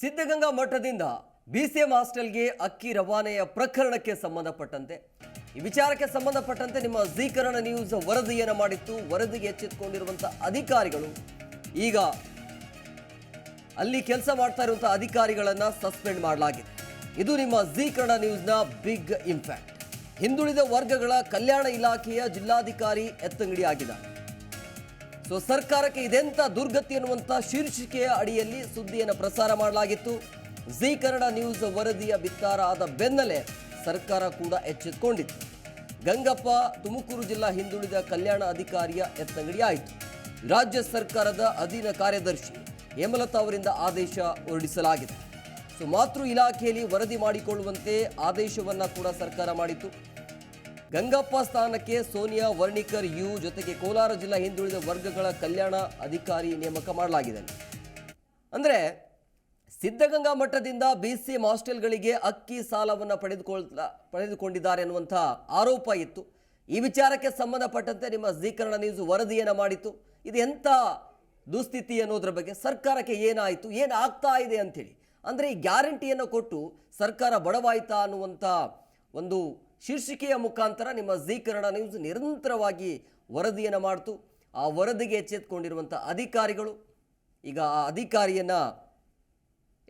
ಸಿದ್ಧಗಂಗಾ ಮಠದಿಂದ ಬಿಸಿಎಂ ಹಾಸ್ಟೆಲ್ಗೆ ಅಕ್ಕಿ ರವಾನೆಯ ಪ್ರಕರಣಕ್ಕೆ ಸಂಬಂಧಪಟ್ಟಂತೆ. ಈ ವಿಚಾರಕ್ಕೆ ಸಂಬಂಧಪಟ್ಟಂತೆ ನಿಮ್ಮ ಜೀಕರಣ ನ್ಯೂಸ್ ವರದಿಯನ್ನು ಮಾಡಿತ್ತು. ವರದಿಗೆ ಎಚ್ಚೆತ್ತುಕೊಂಡಿರುವಂತಹ ಅಧಿಕಾರಿಗಳು ಈಗ ಅಲ್ಲಿ ಕೆಲಸ ಮಾಡ್ತಾ ಇರುವಂತಹ ಅಧಿಕಾರಿಗಳನ್ನ ಸಸ್ಪೆಂಡ್ ಮಾಡಲಾಗಿದೆ. ಇದು ನಿಮ್ಮ ಜೀಕರಣ ನ್ಯೂಸ್ನ ಬಿಗ್ ಇಂಪ್ಯಾಕ್ಟ್ ಹಿಂದುಳಿದ ವರ್ಗಗಳ ಕಲ್ಯಾಣ ಇಲಾಖೆಯ ಜಿಲ್ಲಾಧಿಕಾರಿ ಎತ್ತಂಗಡಿ ಆಗಿದ್ದಾರೆ ಸೊ ಸರ್ಕಾರಕ್ಕೆ ಇದೆಂಥ ದುರ್ಗತಿ ಎನ್ನುವಂಥ ಶೀರ್ಷಿಕೆಯ ಅಡಿಯಲ್ಲಿ ಸುದ್ದಿಯನ್ನು ಪ್ರಸಾರ ಮಾಡಲಾಗಿತ್ತು. ಜಿ ಕನ್ನಡ ನ್ಯೂಸ್ ವರದಿಯ ಬಿತ್ತಾರ ಆದ ಬೆನ್ನಲ್ಲೇ ಸರ್ಕಾರ ಕೂಡ ಎಚ್ಚೆತ್ತುಕೊಂಡಿತ್ತು ಗಂಗಪ್ಪ, ತುಮಕೂರು ಜಿಲ್ಲಾ ಹಿಂದುಳಿದ ಕಲ್ಯಾಣ ಅಧಿಕಾರಿಯ ಎತ್ತಂಗಡಿ ಆಯಿತು. ರಾಜ್ಯ ಸರ್ಕಾರದ ಅಧೀನ ಕಾರ್ಯದರ್ಶಿ ಹೇಮಲತಾ ಅವರಿಂದ ಆದೇಶ ಹೊರಡಿಸಲಾಗಿದೆ. ಸೊ ಮಾತೃ ಇಲಾಖೆಯಲ್ಲಿ ವರದಿ ಮಾಡಿಕೊಳ್ಳುವಂತೆ ಆದೇಶವನ್ನು ಕೂಡ ಸರ್ಕಾರ ಮಾಡಿತು ಗಂಗಪ್ಪ ಸ್ಥಾನಕ್ಕೆ ಸೋನಿಯಾ ವರ್ಣಿಕರ್ ಯು ಜೊತೆಗೆ ಕೋಲಾರ ಜಿಲ್ಲಾ ಹಿಂದುಳಿದ ವರ್ಗಗಳ ಕಲ್ಯಾಣ ಅಧಿಕಾರಿ ನೇಮಕ ಮಾಡಲಾಗಿದೆ. ಅಂದರೆ ಸಿದ್ಧಗಂಗಾ ಮಠದಿಂದ ಬಿ ಸಿ ಎಂ ಹಾಸ್ಟೆಲ್ಗಳಿಗೆ ಅಕ್ಕಿ ಸಾಲವನ್ನು ಪಡೆದುಕೊಳ್ತಾ ಪಡೆದುಕೊಂಡಿದ್ದಾರೆ ಅನ್ನುವಂಥ ಆರೋಪ ಇತ್ತು. ಈ ವಿಚಾರಕ್ಕೆ ಸಂಬಂಧಪಟ್ಟಂತೆ ನಿಮ್ಮ ಜೀಕರಣ ನ್ಯೂಸ್ ವರದಿಯನ್ನು ಮಾಡಿತ್ತು. ಇದು ಎಂಥ ದುಸ್ಥಿತಿ ಅನ್ನೋದ್ರ ಬಗ್ಗೆ ಸರ್ಕಾರಕ್ಕೆ ಏನಾಯಿತು, ಏನು ಆಗ್ತಾ ಇದೆ ಅಂಥೇಳಿ. ಅಂದರೆ ಈ ಗ್ಯಾರಂಟಿಯನ್ನು ಕೊಟ್ಟು ಸರ್ಕಾರ ಬಡವಾಯ್ತಾ ಅನ್ನುವಂಥ ಒಂದು ಶೀರ್ಷಿಕೆಯ ಮುಖಾಂತರ ನಿಮ್ಮ ಝೀ ಕನ್ನಡ ನ್ಯೂಸ್ ನಿರಂತರವಾಗಿ ವರದಿಯನ್ನು ಮಾಡ್ತು. ಆ ವರದಿಗೆ ಎಚ್ಚೆತ್ಕೊಂಡಿರುವಂಥ ಅಧಿಕಾರಿಗಳು ಈಗ ಆ ಅಧಿಕಾರಿಯನ್ನು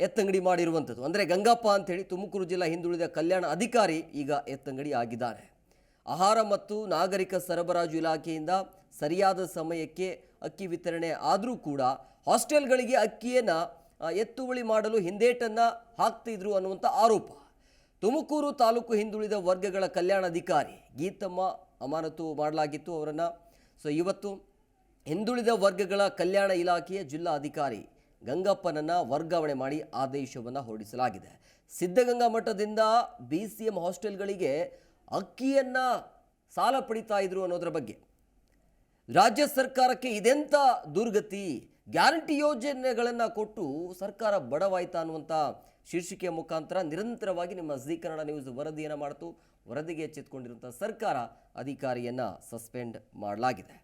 ಎತ್ತಂಗಡಿ ಮಾಡಿರುವಂಥದ್ದು. ಅಂದರೆ ಗಂಗಪ್ಪ ಅಂಥೇಳಿ ತುಮಕೂರು ಜಿಲ್ಲಾ ಹಿಂದುಳಿದ ಕಲ್ಯಾಣ ಅಧಿಕಾರಿ ಈಗ ಎತ್ತಂಗಡಿ ಆಗಿದ್ದಾರೆ. ಆಹಾರ ಮತ್ತು ನಾಗರಿಕ ಸರಬರಾಜು ಇಲಾಖೆಯಿಂದ ಸರಿಯಾದ ಸಮಯಕ್ಕೆ ಅಕ್ಕಿ ವಿತರಣೆ ಆದರೂ ಕೂಡ ಹಾಸ್ಟೆಲ್ಗಳಿಗೆ ಅಕ್ಕಿಯನ್ನು ಎತ್ತುವಳಿ ಮಾಡಲು ಹಿಂದೇಟನ್ನು ಹಾಕ್ತಿದ್ರು ಅನ್ನುವಂಥ ಆರೋಪ. ತುಮಕೂರು ತಾಲೂಕು ಹಿಂದುಳಿದ ವರ್ಗಗಳ ಕಲ್ಯಾಣಾಧಿಕಾರಿ ಗೀತಮ್ಮ ಅಮಾನತು ಮಾಡಲಾಗಿತ್ತು ಅವರನ್ನು. ಸೊ ಇವತ್ತು ಹಿಂದುಳಿದ ವರ್ಗಗಳ ಕಲ್ಯಾಣ ಇಲಾಖೆಯ ಜಿಲ್ಲಾ ಅಧಿಕಾರಿ ಗಂಗಪ್ಪನನ್ನು ವರ್ಗಾವಣೆ ಮಾಡಿ ಆದೇಶವನ್ನು ಹೊರಡಿಸಲಾಗಿದೆ. ಸಿದ್ಧಗಂಗಾ ಮಠದಿಂದ ಬಿ ಸಿ ಎಂ ಹಾಸ್ಟೆಲ್ಗಳಿಗೆ ಅಕ್ಕಿಯನ್ನು ಸಾಲ ಪಡಿತಾ ಇದ್ರು ಅನ್ನೋದ್ರ ಬಗ್ಗೆ. ರಾಜ್ಯ ಸರ್ಕಾರಕ್ಕೆ ಇದೆಂಥ ದುರ್ಗತಿ? ಗ್ಯಾರಂಟಿ ಯೋಜನೆಗಳನ್ನು ಕೊಟ್ಟು ಸರ್ಕಾರ ಬಡವಾಯ್ತಾ ಅನ್ನುವಂಥ ಶೀರ್ಷಿಕೆಯ ಮುಖಾಂತರ ನಿರಂತರವಾಗಿ ನಿಮ್ಮ ಜಿ ಕನ್ನಡ ನ್ಯೂಸ್ ವರದಿಯನ್ನು ಮಾಡಿತು ವರದಿಗೆ ಎಚ್ಚೆತ್ತುಕೊಂಡಿರುವಂಥ ಸರ್ಕಾರ ಅಧಿಕಾರಿಯನ್ನು ಸಸ್ಪೆಂಡ್ ಮಾಡಲಾಗಿದೆ.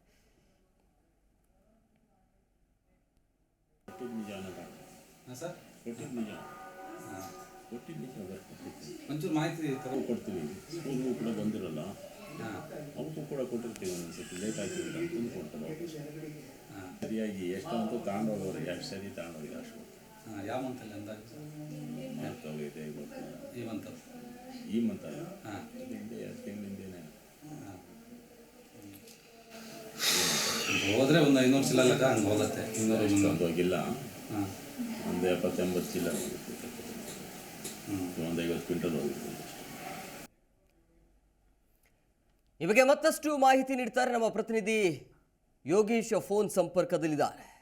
ಒಂಚೂರು ಮಾಹಿತಿ ಕೊಡ್ತೀವಿ. ಸ್ಕೂಲ್ಗೂ ಕೂಡ ಬಂದಿರಲ್ಲ. ಹಾಂ. ಅವಕ್ಕೂ ಕೂಡ ಕೊಟ್ಟಿರ್ತೀವಿ ಒಂದೊಂದ್ಸತಿ ಲೇಟ್ ಆಗ್ತಿಲ್ಲ ಕೊಡ್ತಾರೆ ಸರಿಯಾಗಿ ಸರಿಯಾಗಿ ಎಷ್ಟಂತೂ ತಗೊಂಡೋಗೋರು ಎಷ್ಟು ಸರಿ ತಗೊಂಡೋಗಿಲ್ಲ ಅಷ್ಟು. ಹಾಂ ಯಾವ ಮಂತಲ್ಲಿ ಅಂದಾಜು ಮಾಡ್ಕೋಗಿದೆ ಇವತ್ತು ಈ ಮಂತಲ್ಲಿ. ಈ ಮಂತ್ ಅಲ್ಲ ಹಾಂ. ಹಿಂದೆ ಎರಡು ತಿಂಗಳಿಂದೇನೆ. ಹಾಂ. ಹೋದ್ರೆ ಒಂದು ಐನೂರು ಚೀಲ ಲೆಕ್ಕ ಹಂಗೆ ಹೋಗುತ್ತೆ. ಇನ್ನೂರು ಮುನ್ನೂರು ಹೋಗಿಲ್ಲ. ಹಾಂ. ಒಂದು ಎಪ್ಪತ್ತೆಂಬತ್ತು ಚೀಲ ಹೋಗುತ್ತೆ. ಒಂದು ಐವತ್ತು ಕ್ವಿಂಟಲ್ ಹೋಗುತ್ತೆ. ಈ ಬಗ್ಗೆ ಮತ್ತಷ್ಟು ಮಾಹಿತಿ ನೀಡ್ತಾರೆ ನಮ್ಮ ಪ್ರತಿನಿಧಿ ಯೋಗೀಶ್ ಫೋನ್ ಸಂಪರ್ಕದಲ್ಲಿದ್ದಾರೆ.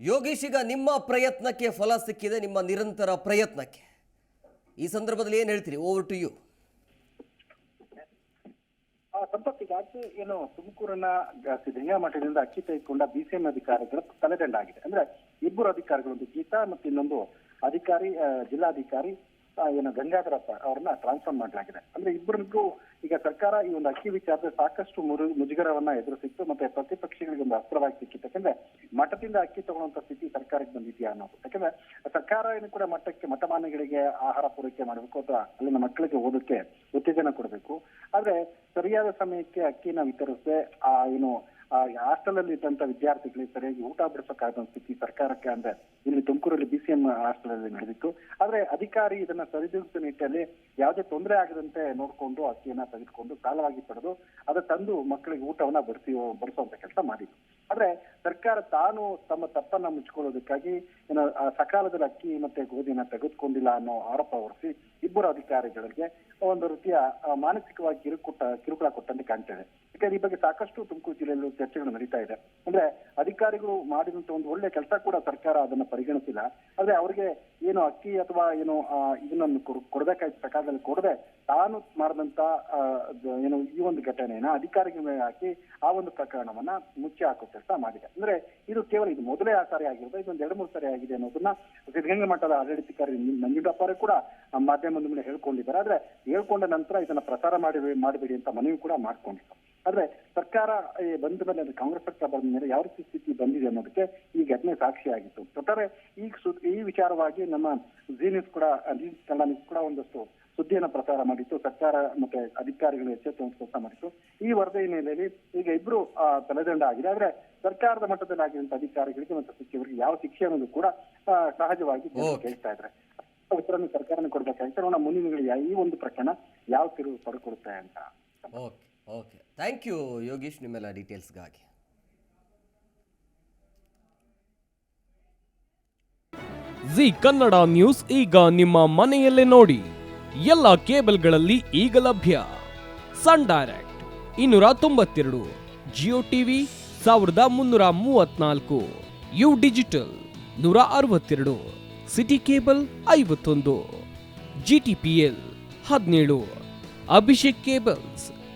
ಯೋಗೀಶ್ ಈಗ ನಿಮ್ಮ ಪ್ರಯತ್ನಕ್ಕೆ ಫಲ ಸಿಕ್ಕಿದೆ, ನಿಮ್ಮ ನಿರಂತರ ಪ್ರಯತ್ನಕ್ಕೆ. ಈ ಸಂದರ್ಭದಲ್ಲಿ ಏನು ಹೇಳ್ತೀರಿ? ಓವರ್ ಟು ಯು ಏನು ತುಮಕೂರಿನ ಸಿದ್ದಯ್ಯ ಮಠದಿಂದ ಅಕ್ಕಿ ತೆಗೆದುಕೊಂಡ ಬಿಸಿಎಂ ಅಧಿಕಾರಿಗಳ ತಲೆದಂಡ ಆಗಿದೆ ಅಂದ್ರೆ ಇಬ್ಬರು ಅಧಿಕಾರಿಗಳು, ಒಂದು ಗೀತಾ ಮತ್ತು ಇನ್ನೊಂದು ಅಧಿಕಾರಿ ಜಿಲ್ಲಾಧಿಕಾರಿ ಏನು ಗಂಗಾಧರಪ್ಪ ಅವ್ರನ್ನ ಟ್ರಾನ್ಸ್ಫರ್ ಮಾಡಲಾಗಿದೆ. ಅಂದ್ರೆ ಇಬ್ಬರಿಗೂ ಈಗ ಸರ್ಕಾರ ಈ ಒಂದು ಅಕ್ಕಿ ವಿಚಾರದ ಸಾಕಷ್ಟು ಮುರು, ಮುಜುಗರವನ್ನ ಎದುರಿಸಿತ್ತು. ಮತ್ತೆ ಪ್ರತಿಪಕ್ಷಗಳಿಗೆ ಒಂದು ಅಸ್ತ್ರವಾಗಿ ಸಿಕ್ಕಿತ್ತು. ಮಠದಿಂದ ಅಕ್ಕಿ ತಗೊಳ್ಳುವಂತ ಸ್ಥಿತಿ ಸರ್ಕಾರಕ್ಕೆ ಬಂದಿದೆಯಾ ಅನ್ನೋದು. ಯಾಕಂದ್ರೆ ಸರ್ಕಾರ ಏನು ಕೂಡ ಮಠಕ್ಕೆ ಮಠಮಾನಗಳಿಗೆ ಆಹಾರ ಪೂರೈಕೆ ಮಾಡಬೇಕು ಅಥವಾ ಅಲ್ಲಿನ ಮಕ್ಕಳಿಗೆ ಓದಕ್ಕೆ ಉತ್ತೇಜನ ಕೊಡಬೇಕು. ಆದ್ರೆ ಸರಿಯಾದ ಸಮಯಕ್ಕೆ ಅಕ್ಕಿನ ವಿತರಿಸದೆ ಆ ಏನು ಹಾಸ್ಟೆಲ್ ಅಲ್ಲಿ ಇದ್ದಂತ ವಿದ್ಯಾರ್ಥಿಗಳಿಗೆ ಸರಿಯಾಗಿ ಊಟ ಬಿಡಿಸೋಕ್ಕಾದ ಸ್ಥಿತಿ ಸರ್ಕಾರಕ್ಕೆ ಅಂದ್ರೆ ಇಲ್ಲಿ ತುಮಕೂರಲ್ಲಿ ಬಿಸಿಎಂ ಹಾಸ್ಟೆಲ್ ಅಲ್ಲಿ ನಡೆದಿತ್ತು. ಆದ್ರೆ ಅಧಿಕಾರಿ ಇದನ್ನ ಸರಿದೂಗಿಸುವ ನಿಟ್ಟಿನಲ್ಲಿ ಯಾವುದೇ ತೊಂದರೆ ಆಗದಂತೆ ನೋಡಿಕೊಂಡು ಅಕ್ಕಿಯನ್ನ ತೆಗೆದುಕೊಂಡು ಸಾಲವಾಗಿ ಪಡೆದು ಅದ ತಂದು ಮಕ್ಕಳಿಗೆ ಊಟವನ್ನ ಬಡಿಸಿ ಬಡಿಸುವಂತ ಕೆಲಸ ಮಾಡಿದ್ರು. ಆದ್ರೆ ಸರ್ಕಾರ ತಾನು ತಮ್ಮ ತಪ್ಪನ್ನ ಮುಚ್ಚಿಕೊಳ್ಳೋದಕ್ಕಾಗಿ ಏನೋ ಸಕಾಲದಲ್ಲಿ ಅಕ್ಕಿ ಮತ್ತೆ ಗೋಧಿನ ತೆಗೆದುಕೊಂಡಿಲ್ಲ ಅನ್ನೋ ಆರೋಪ ಹೊರಿಸಿ ಇಬ್ಬರು ಅಧಿಕಾರಿಗಳಿಗೆ ಒಂದು ರೀತಿಯ ಮಾನಸಿಕವಾಗಿ ಕಿರುಕುಟ ಕಿರುಕುಳ ಕೊಟ್ಟಂತೆ ಕಾಣ್ತೇವೆ ಯಾಕಂದ್ರೆ ಈ ಬಗ್ಗೆ ಸಾಕಷ್ಟು ತುಮಕೂರು ಜಿಲ್ಲೆಯಲ್ಲೂ ಚರ್ಚೆಗಳು ನಡೀತಾ ಇದೆ. ಅಂದ್ರೆ ಅಧಿಕಾರಿಗಳು ಮಾಡಿದಂತ ಒಂದು ಒಳ್ಳೆ ಕೆಲಸ ಕೂಡ ಸರ್ಕಾರ ಅದನ್ನ ಪರಿಗಣಿಸಿಲ್ಲ. ಆದ್ರೆ ಅವರಿಗೆ ಏನು ಅಕ್ಕಿ ಅಥವಾ ಏನು ಇದನ್ನ ಕೊಡ್- ಪ್ರಕಾರದಲ್ಲಿ ಕೊಡದೆ ತಾನು ಮಾಡಿದಂತ ಏನು ಈ ಒಂದು ಘಟನೆಯನ್ನ ಅಧಿಕಾರಿಗಳ ಮೇಲೆ ಹಾಕಿ ಆ ಒಂದು ಪ್ರಕರಣವನ್ನ ಮುಚ್ಚಿ ಹಾಕೋ ಕೆಲಸ ಮಾಡಿದೆ. ಅಂದ್ರೆ ಇದು ಕೇವಲ ಇದು ಮೊದಲೇ ಆ ಸಾರಿ ಆಗಿರೋದು, ಇದೊಂದು ಎರಡು ಮೂರು ಸಾರಿ ಆಗಿದೆ ಅನ್ನೋದನ್ನ ಸಿದ್ಧಗಂಗಾ ಮಠದ ಆಡಳಿತಕಾರಿ ವ್ಯಾಪಾರ ಕೂಡ ಮಾಧ್ಯಮದ ಮೇಲೆ ಹೇಳ್ಕೊಂಡಿದ್ದಾರೆ. ಆದ್ರೆ ಹೇಳ್ಕೊಂಡ ನಂತರ ಇದನ್ನ ಪ್ರಸಾರ ಮಾಡಿ, ಮಾಡಬೇಡಿ ಅಂತ ಮನವಿ ಕೂಡ ಮಾಡ್ಕೊಂಡಿತ್ತು ಆದ್ರೆ ಸರ್ಕಾರ ಬಂದ ಮೇಲೆ ಕಾಂಗ್ರೆಸ್ ಸರ್ಕಾರ ಬಂದ ಮೇಲೆ ಯಾವ ರೀತಿ ಸ್ಥಿತಿ ಬಂದಿದೆ ಅನ್ನೋದಕ್ಕೆ ಈ ಘಟನೆ ಸಾಕ್ಷಿಯಾಗಿತ್ತು ಒಟ್ಟಾರೆ ಈಗ ಈ ವಿಚಾರವಾಗಿ ನಮ್ಮ ಜಿ ನ್ಯೂಸ್ ಕೂಡ ಜಿ ಕನ್ನಡ ನ್ಯೂಸ್ ಕೂಡ ಒಂದಷ್ಟು ಸುದ್ದಿಯನ್ನು ಪ್ರಸಾರ ಮಾಡಿತ್ತು. ಸರ್ಕಾರ ಮತ್ತೆ ಅಧಿಕಾರಿಗಳು ಎಚ್ಚೆತ್ತುವಂತ ಕೆಲಸ ಮಾಡಿತ್ತು. ಈ ವರದಿ ಹಿನ್ನೆಲೆಯಲ್ಲಿ ಈಗ ಇಬ್ರು ಆ, ತಲೆದಂಡ ಆಗಿದೆ. ಆದ್ರೆ ಸರ್ಕಾರದ ಮಟ್ಟದಲ್ಲಿ ಆಗಿರುವಂತ ಅಧಿಕಾರಿಗಳಿಗೆ ಮತ್ತು ಸಚಿವರಿಗೆ ಯಾವ ಶಿಕ್ಷೆ ಅನ್ನೋದು ಕೂಡ ಸಹಜವಾಗಿ. ಕೇಳ್ತಾ ಇದ್ರೆ ಉತ್ತರವನ್ನು ಸರ್ಕಾರನ ಕೊಡ್ಬೇಕಾಗಿತ್ತು. ನೋಡೋಣ ಮುಂದಿನ ಈ ಒಂದು ಪ್ರಕರಣ ಯಾವ ತಿರುವು ಪಡ್ಕೊಡುತ್ತೆ ಅಂತ. Okay okay. Thank you Yogish ನಿಮ್ಮೆಲ್ಲ ಡೀಟೇಲ್ಸ್ಗಾಗಿ ಜಿ ಕನ್ನಡ ನ್ಯೂಸ್ ಈಗ ನಿಮ್ಮ ಮನೆಯಲ್ಲೇ ನೋಡಿ. ಎಲ್ಲ ಕೇಬಲ್ಗಳಲ್ಲಿ ಈಗ ಲಭ್ಯ. ಸನ್ ಡೈರೆಕ್ಟ್ ಇನ್ನೂರ ತೊಂಬತ್ತೆರಡು, ಜಿಯೋ ಟಿವಿ ಸಾವಿರದ ಮುನ್ನೂರ ಮೂವತ್ನಾಲ್ಕು ಯು ಡಿಜಿಟಲ್ ನೂರ ಅರವತ್ತೆರಡು, ಸಿಟಿ ಕೇಬಲ್ ಐವತ್ತೊಂದು ಜಿ ಟಿ ಪಿ ಎಲ್ ಹದಿನೇಳು, ಅಭಿಷೇಕ್ ಕೇಬಲ್ಸ್